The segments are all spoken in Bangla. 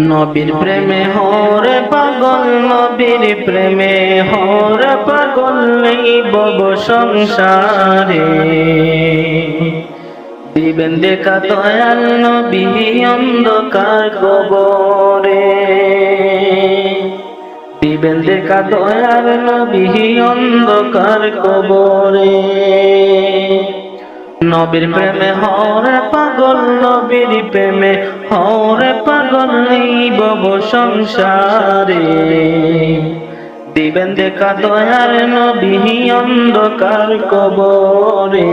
নবীর প্রেমে হরে পাগল, নবীর প্রেমে হরে পাগল নেই বব সংসারে। দিবেন দেখা দয়াল নবী অন্ধকার কবরে। দিবেন দেখা দয়াল নবী অন্ধকার কবরে। নবীর প্রেমে হরে পাগল, নবীর প্রেমে হরে পাগল নেই বব সংসারে। দিবেন দেখা দয়ার নবী অন্ধকার কবরে।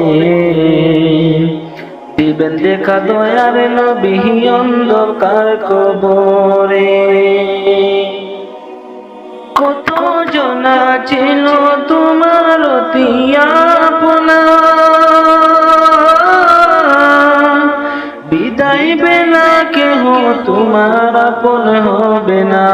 দিবেন দেখা দয়ার নবী অন্ধকার কবরে। কত জনা ছিল তোমার বিদায় বেলা কেহ, তোমার আপন হবে না।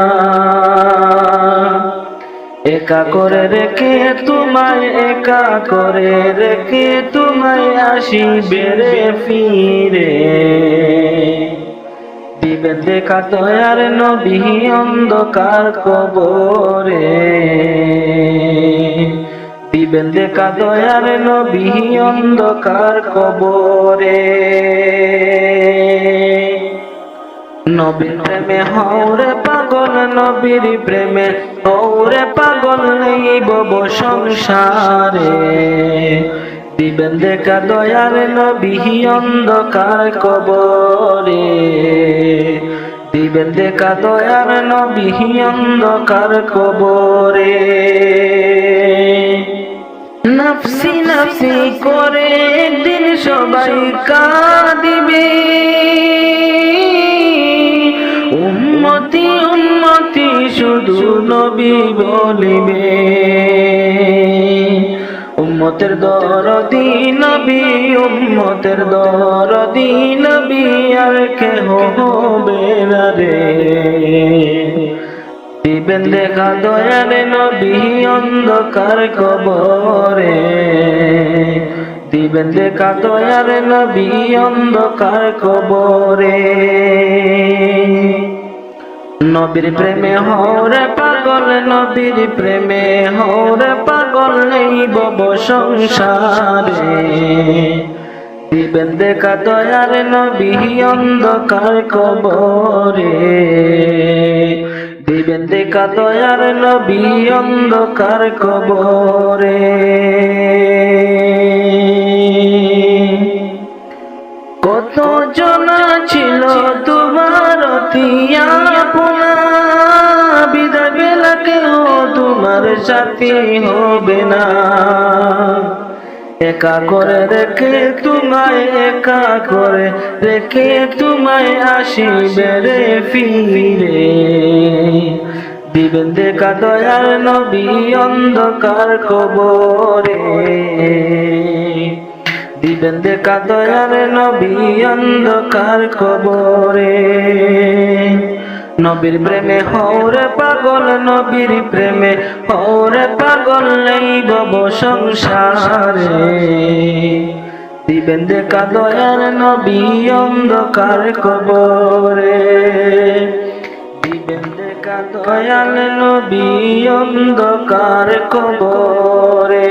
একা করে রেখে তোমায় একা করে রেখে তোমায় আসিবে রে ফিরে। দিবে দেখা দয়ার নবী অন্ধকার কবরে। দিবেন দেখা দয়ার নবী অন্ধকার কবরে। নবীর প্রেমে হৌরে পাগল নবীর প্রেমে হৌরে পাগল নেই বব সংসারে। দিবেন দেখা দয়ার নবী অন্ধকার কবরে। দিবেন দেখা দয়ার নবী অন্ধকার কবরে। নফসি নফসি করে একদিন সবাই কাঁদিবে বলিবে উম্মতের দরদি নবী, উম্মতের দরদি নবী আর কেহ হবে না রে। দিবেন দেখা দয়াল নবী অন্ধকার কবরে। দিবেন দেখা দয়াল নবী অন্ধকার কবরে। নবীর প্রেমে হরে পাগল, নবীর প্রেমে হরে পাগল নেই বব সংসারে। দিবেন দেখা দয়ার নবী অন্ধকার কবরে। দিবেন দেখা দয়ার নবী অন্ধকার কবরে। কত জনা ছিল তোমার আপনা বিদায় বেলা কেউ তোমার সাথী হবে না একা করে রেখে তোমায় একা করে রেখে তোমায় আসিবে রে ফিরে দিবেন দেখা দয়ার নবী অন্ধকার কবরে দিবেন দেখা দয়ার নবী অন্ধকার কবরে। নবীর প্রেমে হৌরে পাগল, নবীর প্রেমে হৌরে পাগল নেই বব সংসারে। দিবেন দেখা দয়ার নবী অন্ধকার কবরে। দিবেন দেখা দয়াল নবী অন্ধকার কবরে।